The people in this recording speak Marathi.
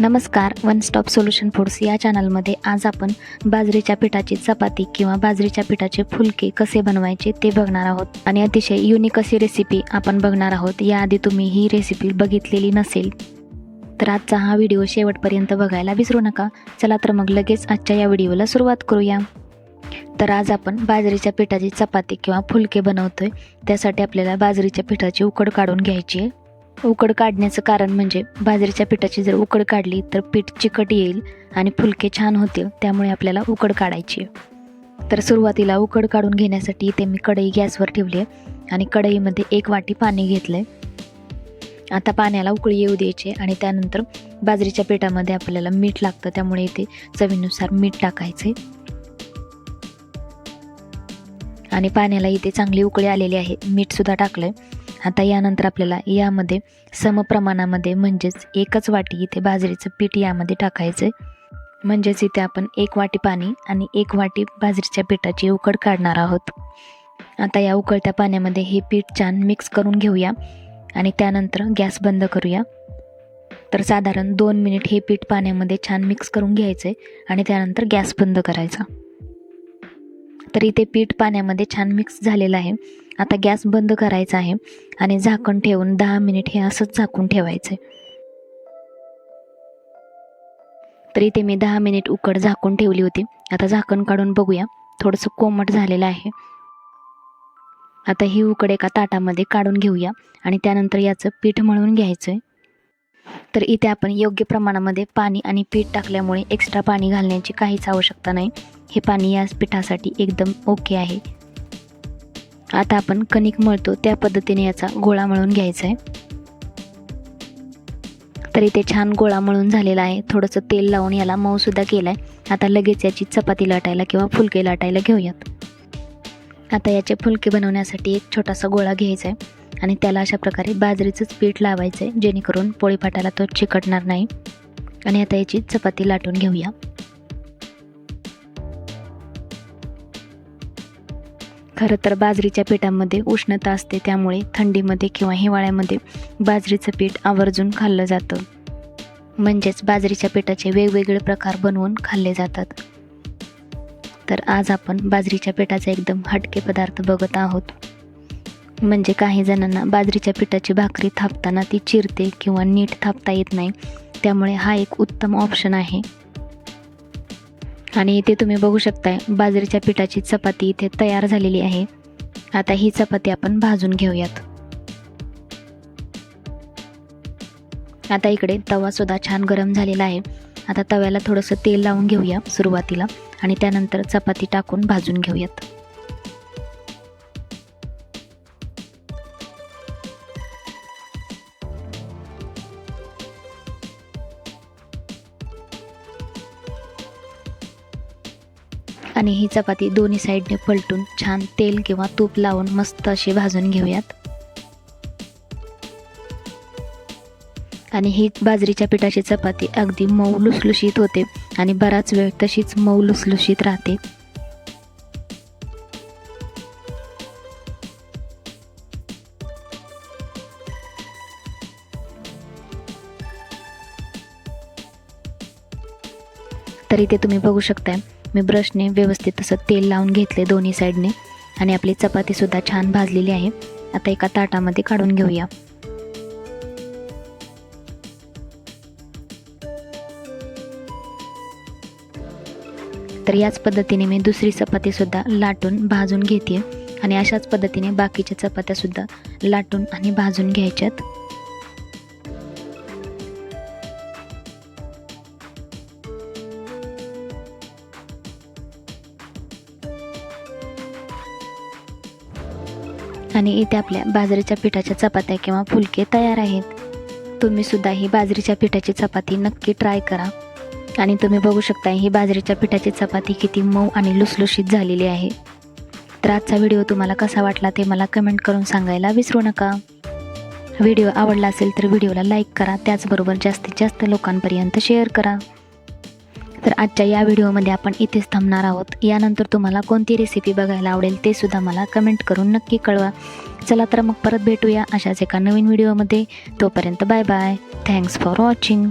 नमस्कार वन स्टॉप सोल्युशन फूड्स या चॅनलमध्ये आज आपण बाजरीच्या पिठाची चपाती किंवा बाजरीच्या पिठाचे फुलके कसे बनवायचे ते बघणार आहोत. आणि अतिशय युनिक अशी रेसिपी आपण बघणार आहोत. याआधी तुम्ही ही रेसिपी बघितलेली नसेल तर आजचा हा व्हिडिओ शेवटपर्यंत बघायला विसरू नका. चला तर मग लगेच आजच्या या व्हिडिओला सुरुवात करूया. तर आज आपण बाजरीच्या पिठाची चपाती किंवा फुलके बनवतोय. त्यासाठी आपल्याला बाजरीच्या पिठाची उकड काढून घ्यायची आहे. उकड काढण्याचं कारण म्हणजे बाजरीच्या पिठाची जर उकड काढली तर पीठ चिकट येईल आणि फुलके छान होतील त्यामुळे आपल्याला उकड काढायची तर सुरुवातीला उकड काढून घेण्यासाठी इथे मी कढई गॅसवर ठेवली आहे आणि कढईमध्ये एक वाटी पाणी घेतलं आहे आता पाण्याला उकळी येऊ द्यायची आणि त्यानंतर बाजरीच्या पिठामध्ये आपल्याला मीठ लागतं त्यामुळे इथे चवीनुसार मीठ टाकायचे आणि पाण्याला इथे चांगली उकळी आलेली आहे मीठसुद्धा टाकलं आहे आता यानंतर आपल्याला यामध्ये समप्रमाणामध्ये म्हणजेच एकच वाटी इथे बाजरीचं पीठ यामध्ये टाकायचं म्हणजेच इथे आपण एक वाटी पाणी आणि एक वाटी बाजरीच्या पिठाची उकड काढणार आहोत. आता या उकळत्या पाण्यामध्ये हे पीठ छान मिक्स करून घेऊया आणि त्यानंतर गॅस बंद करूया. तर साधारण दोन मिनिट हे पीठ पाण्यामध्ये छान मिक्स करून घ्यायचं आहे आणि त्यानंतर गॅस बंद करायचा. तर इथे पीठ पाण्यामध्ये छान मिक्स झालेलं आहे. आता गॅस बंद करायचा आहे आणि झाकण ठेवून दहा मिनिट हे असंच झाकून ठेवायचं तर इथे मी दहा मिनिट उकड झाकून ठेवली होती. आता झाकण काढून बघूया. थोडंसं कोमट झालेलं आहे. आता ही उकड एका ताटामध्ये काढून घेऊया आणि त्यानंतर याचं पीठ मळून घ्यायचं आहे तर इथे आपण योग्य प्रमाणामध्ये पाणी आणि पीठ टाकल्यामुळे एक्स्ट्रा पाणी घालण्याची काहीच आवश्यकता नाही. हे पाणी या पिठासाठी एकदम ओके आहे. आता आपण कणिक मळतो त्या पद्धतीने याचा गोळा मळून घ्यायचा आहे. तर इथे छान गोळा मळून झालेला आहे. थोडंसं तेल लावून याला मऊसुद्धा केला आहे आता लगेच याची चपाती लाटायला किंवा फुलके लाटायला घेऊयात. आता याचे फुलके बनवण्यासाठी एक छोटासा गोळा घ्यायचा आहे आणि त्याला अशा प्रकारे बाजरीचंच पीठ लावायचं आहे जेणेकरून पोळीपाटाला तो चिकटणार नाही. आणि आता याची चपाती लाटून घेऊया. खरं तर बाजरीच्या पिठामध्ये उष्णता असते त्यामुळे थंडीमध्ये किंवा हिवाळ्यामध्ये बाजरीचं पीठ आवर्जून खाल्लं जातं. म्हणजेच बाजरीच्या पिठाचे वेगवेगळे प्रकार बनवून खाल्ले जातात. तर आज आपण बाजरीच्या पिठाचा एकदम हटके पदार्थ बघत आहोत. म्हणजे काही जणांना बाजरीच्या पिठाची भाकरी थापताना ती चिरते किंवा नीट थापता येत नाही त्यामुळे हा एक उत्तम ऑप्शन आहे. आणि इथे तुम्ही बघू शकताय बाजरीच्या पिठाची चपाती इथे तयार झालेली आहे. आता ही चपाती आपण भाजून घेऊयात. आता इकडे तवा सुद्धा छान गरम झालेला आहे. आता तव्याला थोडंसं तेल लावून घेऊया सुरुवातीला आणि त्यानंतर चपाती टाकून भाजून घेऊयात. आणि ही चपाती दोन्ही साईडने पलटून छान तेल किंवा तूप लावून मस्त अशी भाजून घेऊयात. आणि ही बाजरीच्या पिठाची चपाती अगदी मऊ लुसलुशीत होते आणि बराच वेळ तशीच मऊ लुसलुशीत राहते. तरी ते तुम्ही बघू शकताय मी ब्रशने व्यवस्थित असं तेल लावून घेतले दोन्ही साईडने. आणि आपली चपातीसुद्धा छान भाजलेली आहे. आता एका ताटामध्ये काढून घेऊया. तर याच पद्धतीने मी दुसरी चपातीसुद्धा लाटून भाजून घेते आणि अशाच पद्धतीने बाकीच्या चपात्यासुद्धा लाटून आणि भाजून घ्यायच्यात. आणि इथे आपल्या बाजरीच्या पिठाच्या चपात्या किंवा फुलके तयार आहेत. तुम्ही सुद्धा ही बाजरीच्या पिठाची चपाती नक्की ट्राय करा. आणि तुम्ही बघू शकता ही बाजरीच्या पिठाची चपाती किती मऊ आणि लुसलुशीत झालेली आहे. तर आजचा व्हिडिओ तुम्हाला कसा वाटला ते मला कमेंट करून सांगायला विसरू नका. व्हिडिओ आवडला असेल तर व्हिडिओला लाईक करा त्याचबरोबर जास्तीत जास्त लोकांपर्यंत शेअर करा. तर आजच्या या व्हिडिओमध्ये आपण इथेच थांबणार आहोत. यानंतर तुम्हाला कोणती रेसिपी बघायला आवडेल ते सुद्धा मला कमेंट करून नक्की कळवा. चला तर मग परत भेटूया अशाच एका नवीन व्हिडिओमध्ये. तोपर्यंत bye bye thanks for watching